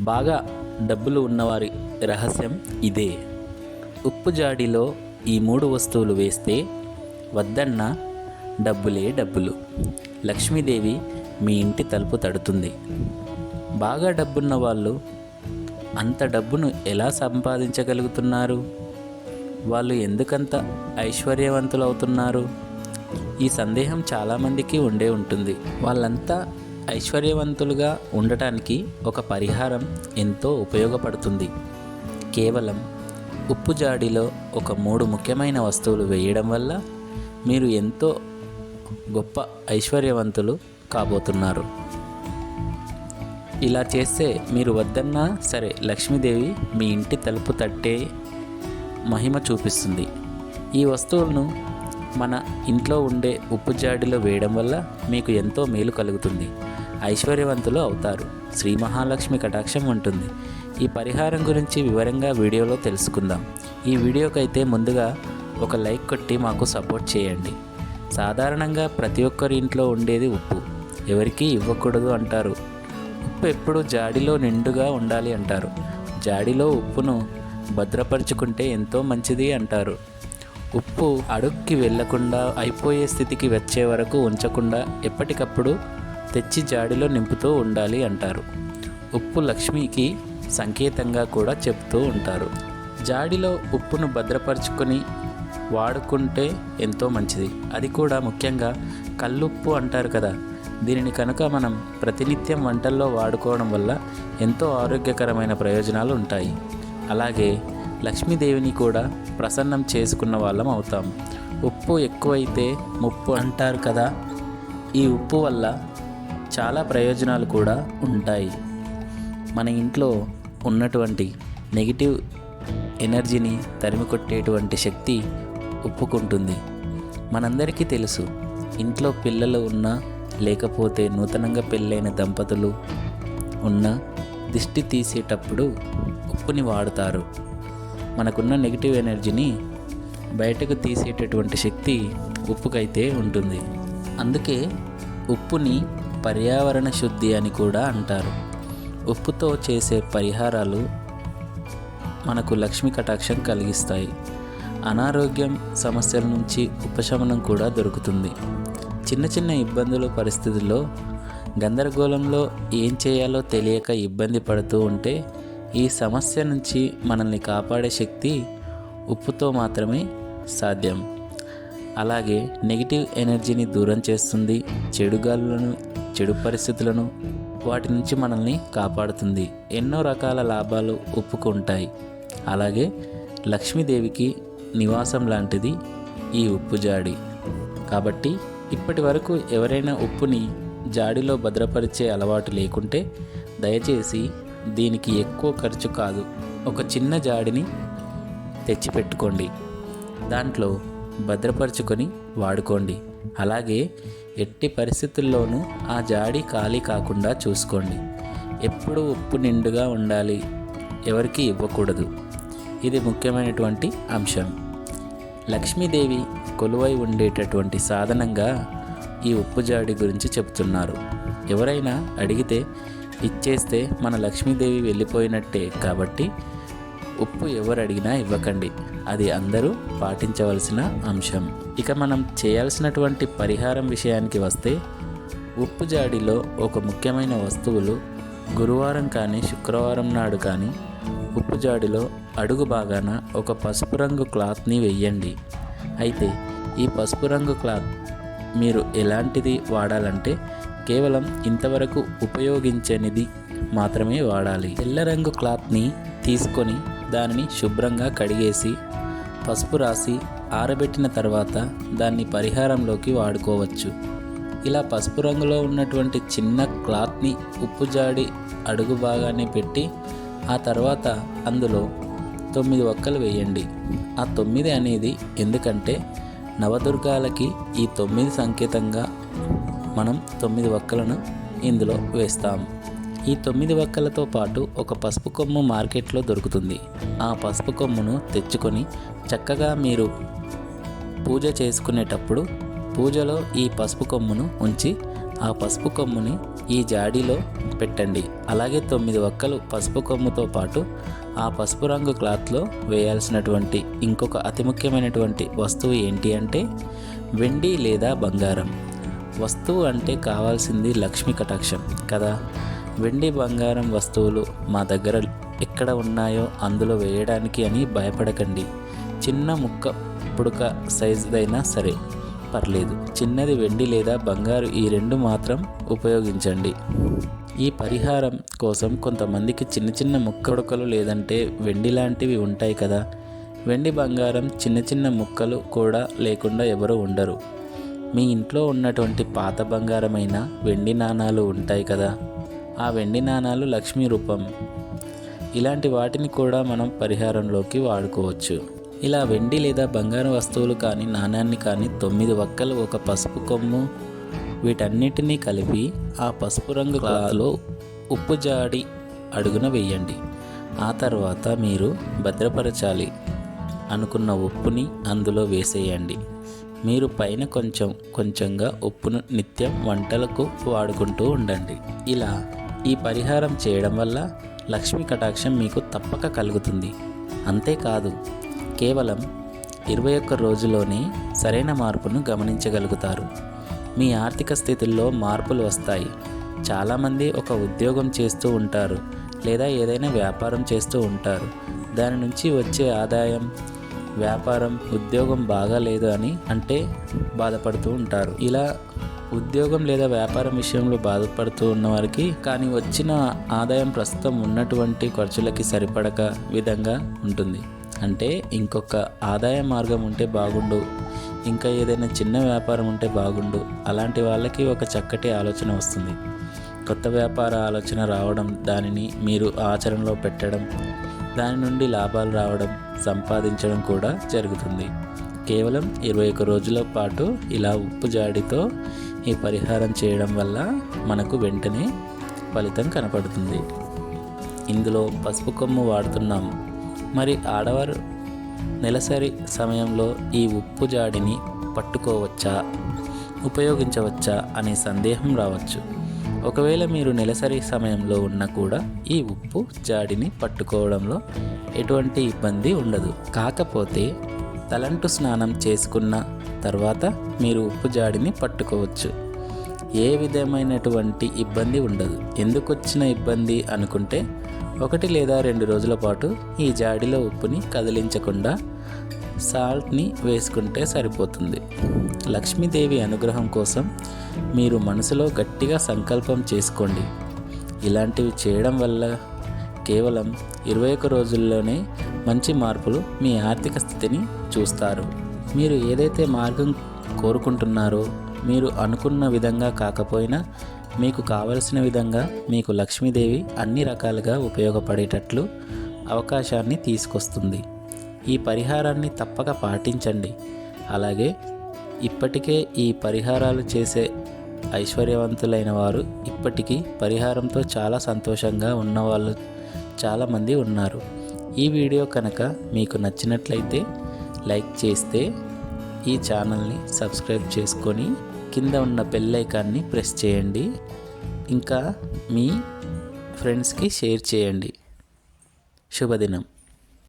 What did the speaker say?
బాగా డబ్బులు ఉన్నవారి రహస్యం ఇదే. ఉప్పు జాడిలో ఈ మూడు వస్తువులు వేస్తే వద్దన్న డబ్బులే డబ్బులు. లక్ష్మీదేవి మీ ఇంటి తలుపు తడుతుంది. బాగా డబ్బున్న వాళ్ళు అంత డబ్బును ఎలా సంపాదించగలుగుతున్నారు? వాళ్ళు ఎందుకంత ఐశ్వర్యవంతులు అవుతున్నారు ఈ సందేహం చాలామందికి ఉండే ఉంటుంది. వాళ్ళంతా ఐశ్వర్యవంతులుగా ఉండటానికి ఒక పరిహారం ఎంతో ఉపయోగపడుతుంది. కేవలం ఉప్పు జాడిలో ఒక మూడు ముఖ్యమైన వస్తువులు వేయడం వల్ల మీరు ఎంతో గొప్ప ఐశ్వర్యవంతులు కాబోతున్నారు. ఇలా చేస్తే మీరు వద్దన్నా సరే లక్ష్మీదేవి మీ ఇంటి తలుపు తట్టే మహిమ చూపిస్తుంది. ఈ వస్తువులను మన ఇంట్లో ఉండే ఉప్పు జాడిలో వేయడం వల్ల మీకు ఎంతో మేలు కలుగుతుంది. ఐశ్వర్యవంతులు అవుతారు. శ్రీ మహాలక్ష్మి కటాక్షం ఉంటుంది. ఈ పరిహారం గురించి వివరంగా వీడియోలో తెలుసుకుందాం. ఈ వీడియోకైతే ముందుగా ఒక లైక్ కొట్టి మాకు సపోర్ట్ చేయండి. సాధారణంగా ప్రతి ఒక్కరి ఇంట్లో ఉండేది ఉప్పు. ఎవరికీ ఇవ్వకూడదు అంటారు. ఉప్పు ఎప్పుడు జాడిలో నిండుగా ఉండాలి అంటారు. జాడిలో ఉప్పును భద్రపరుచుకుంటే ఎంతో మంచిది అంటారు. ఉప్పు అడుక్కి వెళ్ళకుండా అయిపోయే స్థితికి వచ్చే వరకు ఉంచకుండా ఎప్పటికప్పుడు తెచ్చి జాడిలో నింపుతూ ఉండాలి అంటారు. ఉప్పు లక్ష్మికి సంకేతంగా కూడా చెప్తూ ఉంటారు. జాడిలో ఉప్పును భద్రపరుచుకొని వాడుకుంటే ఎంతో మంచిది. అది కూడా ముఖ్యంగా కల్లుప్పు అంటారు కదా. దీనిని కనుక మనం ప్రతినిత్యం వంటల్లో వాడుకోవడం వల్ల ఎంతో ఆరోగ్యకరమైన ప్రయోజనాలు ఉంటాయి. అలాగే లక్ష్మీదేవిని కూడా ప్రసన్నం చేసుకున్న వాళ్ళం అవుతాం. ఉప్పు ఎక్కువైతే ముప్పు అంటారు కదా. ఈ ఉప్పు వల్ల చాలా ప్రయోజనాలు కూడా ఉంటాయి. మన ఇంట్లో ఉన్నటువంటి నెగిటివ్ ఎనర్జీని తరిమి కొట్టేటువంటి శక్తి ఉప్పుకుంటుంది. మనందరికీ తెలుసు ఇంట్లో పిల్లలు ఉన్నా లేకపోతే నూతనంగా పెళ్ళైన దంపతులు ఉన్న దిష్టి తీసేటప్పుడు ఉప్పుని వాడుతారు. మనకున్న నెగిటివ్ ఎనర్జీని బయటకు తీసేటటువంటి శక్తి ఉప్పుకైతే ఉంటుంది. అందుకే ఉప్పుని పర్యావరణ శుద్ధి అని కూడా అంటారు. ఉప్పుతో చేసే పరిహారాలు మనకు లక్ష్మీ కటాక్షం కలిగిస్తాయి. అనారోగ్యం సమస్యల నుంచి ఉపశమనం కూడా దొరుకుతుంది. చిన్న చిన్న ఇబ్బందుల పరిస్థితుల్లో గందరగోళంలో ఏం చేయాలో తెలియక ఇబ్బంది పడుతూ ఉంటే ఈ సమస్య నుంచి మనల్ని కాపాడే శక్తి ఉప్పుతో మాత్రమే సాధ్యం. అలాగే నెగిటివ్ ఎనర్జీని దూరం చేస్తుంది చెడు గాలులను చెడు పరిస్థితులను వాటి నుంచి మనల్ని కాపాడుతుంది. ఎన్నో రకాల లాభాలు ఉప్పుకుంటాయి అలాగే లక్ష్మీదేవికి నివాసం లాంటిది ఈ ఉప్పు జాడి. కాబట్టి ఇప్పటి వరకు ఎవరైనా ఉప్పుని జాడిలో భద్రపరిచే అలవాటు లేకుంటే దయచేసి దీనికి ఎక్కువ ఖర్చు కాదు. ఒక చిన్న జాడిని తెచ్చిపెట్టుకోండి. దాంట్లో భద్రపరచుకొని వాడుకోండి. అలాగే ఎట్టి పరిస్థితుల్లోనూ ఆ జాడి ఖాళీ కాకుండా చూసుకోండి. ఎప్పుడు ఉప్పు నిండుగా ఉండాలి. ఎవరికి ఇవ్వకూడదు. ఇది ముఖ్యమైనటువంటి అంశం. లక్ష్మీదేవి కొలువై ఉండేటటువంటి సాధనంగా ఈ ఉప్పు జాడి గురించి చెప్తున్నారు. ఎవరైనా అడిగితే ఇచ్చేస్తే మన లక్ష్మీదేవి వెళ్ళిపోయినట్టే కాబట్టి ఉప్పు ఎవరు అడిగినా ఇవ్వకండి. అది అందరూ పాటించవలసిన అంశం. ఇక మనం చేయాల్సినటువంటి పరిహారం విషయానికి వస్తే ఉప్పు జాడిలో ఒక ముఖ్యమైన వస్తువులు గురువారం కానీ శుక్రవారం నాడు కానీ ఉప్పు జాడిలో అడుగు భాగాన ఒక పసుపు రంగు క్లాత్ని వెయ్యండి అయితే ఈ పసుపు రంగు క్లాత్ మీరు ఎలాంటిది వాడాలంటే కేవలం ఇంతవరకు ఉపయోగించనిది మాత్రమే వాడాలి. తెల్ల రంగు క్లాత్ని తీసుకొని దానిని శుభ్రంగా కడిగేసి పసుపు రాసి ఆరబెట్టిన తర్వాత దాన్ని పరిహారంలోకి వాడుకోవచ్చు. ఇలా పసుపు రంగులో ఉన్నటువంటి చిన్న క్లాత్ని ఉప్పు జాడి అడుగు భాగాన్ని పెట్టి ఆ తర్వాత అందులో తొమ్మిది ఒక్కలు వేయండి. ఆ తొమ్మిది అనేది ఎందుకంటే నవదుర్గాలకి ఈ తొమ్మిది సంకేతంగా మనం తొమ్మిది ఒక్కలను ఇందులో వేస్తాం. ఈ తొమ్మిది వక్కలతో పాటు ఒక పసుపు కొమ్ము మార్కెట్లో దొరుకుతుంది. ఆ పసుపు కొమ్మును తెచ్చుకొని చక్కగా మీరు పూజ చేసుకునేటప్పుడు పూజలో ఈ పసుపు కొమ్మును ఉంచి ఆ పసుపు కొమ్ముని ఈ జాడీలో పెట్టండి. అలాగే తొమ్మిది ఒక్కలు పసుపు కొమ్ముతో పాటు ఆ పసుపు రంగు క్లాత్లో వేయాల్సినటువంటి ఇంకొక అతి ముఖ్యమైనటువంటి వస్తువు ఏంటి అంటే వెండి లేదా బంగారం. వస్తువు అంటే కావాల్సింది లక్ష్మీ కటాక్షం కదా? వెండి బంగారం వస్తువులు మా దగ్గర ఎక్కడ ఉన్నాయో అందులో వేయడానికి అని భయపడకండి. చిన్న ముక్క పుడక సైజుదైనా సరే. పర్లేదు. చిన్నది వెండి లేదా బంగారు ఈ రెండు మాత్రం ఉపయోగించండి. ఈ పరిహారం కోసం కొంతమందికి చిన్న చిన్న ముక్కడుకలు లేదంటే వెండి లాంటివి ఉంటాయి కదా. వెండి బంగారం చిన్న చిన్న ముక్కలు కూడా లేకుండా ఎవరు ఉండరు. మీ ఇంట్లో ఉన్నటువంటి పాత బంగారమైన వెండి నాణాలు ఉంటాయి కదా. ఆ వెండి నాణాలు లక్ష్మీ రూపం. ఇలాంటి వాటిని కూడా మనం పరిహారంలోకి వాడుకోవచ్చు. ఇలా వెండి లేదా బంగారు వస్తువులు కానీ నాణ్యాన్ని కానీ తొమ్మిది వక్కలు ఒక పసుపు కొమ్ము వీటన్నిటినీ కలిపి ఆ పసుపు రంగు క్లాత్లో ఉప్పు జాడి అడుగున వేయండి. ఆ తర్వాత మీరు భద్రపరచాలి అనుకున్న ఉప్పుని అందులో వేసేయండి. మీరు పైన కొంచెం కొంచెంగా ఉప్పును నిత్యం వంటలకు వాడుకుంటూ ఉండండి. ఇలా ఈ పరిహారం చేయడం వల్ల లక్ష్మీ కటాక్షం మీకు తప్పక కలుగుతుంది. అంతేకాదు కేవలం ఇరవై ఒక్క రోజులోనే సరైన మార్పును గమనించగలుగుతారు. మీ ఆర్థిక స్థితిలో మార్పులు వస్తాయి. చాలామంది ఒక ఉద్యోగం చేస్తూ ఉంటారు లేదా ఏదైనా వ్యాపారం చేస్తూ ఉంటారు. దాని నుంచి వచ్చే ఆదాయం వ్యాపారం ఉద్యోగం బాగాలేదు అని అంటే బాధపడుతూ ఉంటారు. ఇలా ఉద్యోగం లేదా వ్యాపారం విషయంలో బాధపడుతూ ఉన్న వారికి కానీ వచ్చిన ఆదాయం ప్రస్తుతం ఉన్నటువంటి ఖర్చులకి సరిపడక విధంగా ఉంటుంది. అంటే ఇంకొక ఆదాయ మార్గం ఉంటే బాగుండు ఇంకా ఏదైనా చిన్న వ్యాపారం ఉంటే బాగుండు అలాంటి వాళ్ళకి ఒక చక్కటి ఆలోచన వస్తుంది. కొత్త వ్యాపార ఆలోచన రావడం దానిని మీరు ఆచరణలో పెట్టడం దాని నుండి లాభాలు రావడం సంపాదించడం కూడా జరుగుతుంది. కేవలం ఇరవై ఒక రోజుల పాటు ఇలా ఉప్పు జాడితో ఈ పరిహారం చేయడం వల్ల మనకు వెంటనే ఫలితం కనపడుతుంది. ఇందులో పసుపు కొమ్ము వాడుతున్నాం. మరి ఆడవారు నెలసరి సమయంలో ఈ ఉప్పు జాడిని పట్టుకోవచ్చా? ఉపయోగించవచ్చా? అనే సందేహం రావచ్చు. ఒకవేళ మీరు నెలసరి సమయంలో ఉన్నా కూడా ఈ ఉప్పు జాడిని పట్టుకోవడంలో ఎటువంటి ఇబ్బంది ఉండదు. కాకపోతే తలంటు స్నానం చేసుకున్న తర్వాత మీరు ఉప్పు జాడిని పట్టుకోవచ్చు. ఏ విధమైనటువంటి ఇబ్బంది ఉండదు. ఎందుకు వచ్చిన ఇబ్బంది అనుకుంటే ఒకటి లేదా రెండు రోజుల పాటు ఈ జాడిలో ఉప్పుని కదిలించకుండా సాల్ట్ని వేసుకుంటే సరిపోతుంది. లక్ష్మీదేవి అనుగ్రహం కోసం మీరు మనసులో గట్టిగా సంకల్పం చేసుకోండి. ఇలాంటివి చేయడం వల్ల కేవలం ఇరవై ఒక్క రోజుల్లోనే మంచి మార్పులు మీ ఆర్థిక స్థితిని చూస్తారు. మీరు ఏదైతే మార్గం కోరుకుంటున్నారో మీరు అనుకున్న విధంగా కాకపోయినా మీకు కావలసిన విధంగా మీకు లక్ష్మీదేవి అన్ని రకాలుగా ఉపయోగపడేటట్లు అవకాశాన్ని తీసుకొస్తుంది. ఈ పరిహారాన్ని తప్పక పాటించండి. అలాగే ఇప్పటికే ఈ పరిహారాలు చేసే ఐశ్వర్యవంతులైన వారు ఇప్పటికీ పరిహారంతో చాలా సంతోషంగా ఉన్నవాళ్ళు చాలామంది ఉన్నారు. ఈ వీడియో కనుక మీకు నచ్చినట్లయితే లైక్ చేస్తే ఈ ఛానల్ని సబ్స్క్రైబ్ చేసుకొని కింద ఉన్న బెల్లైకాన్ని ప్రెస్ చేయండి. ఇంకా మీ ఫ్రెండ్స్కి షేర్ చేయండి. శుభదినం.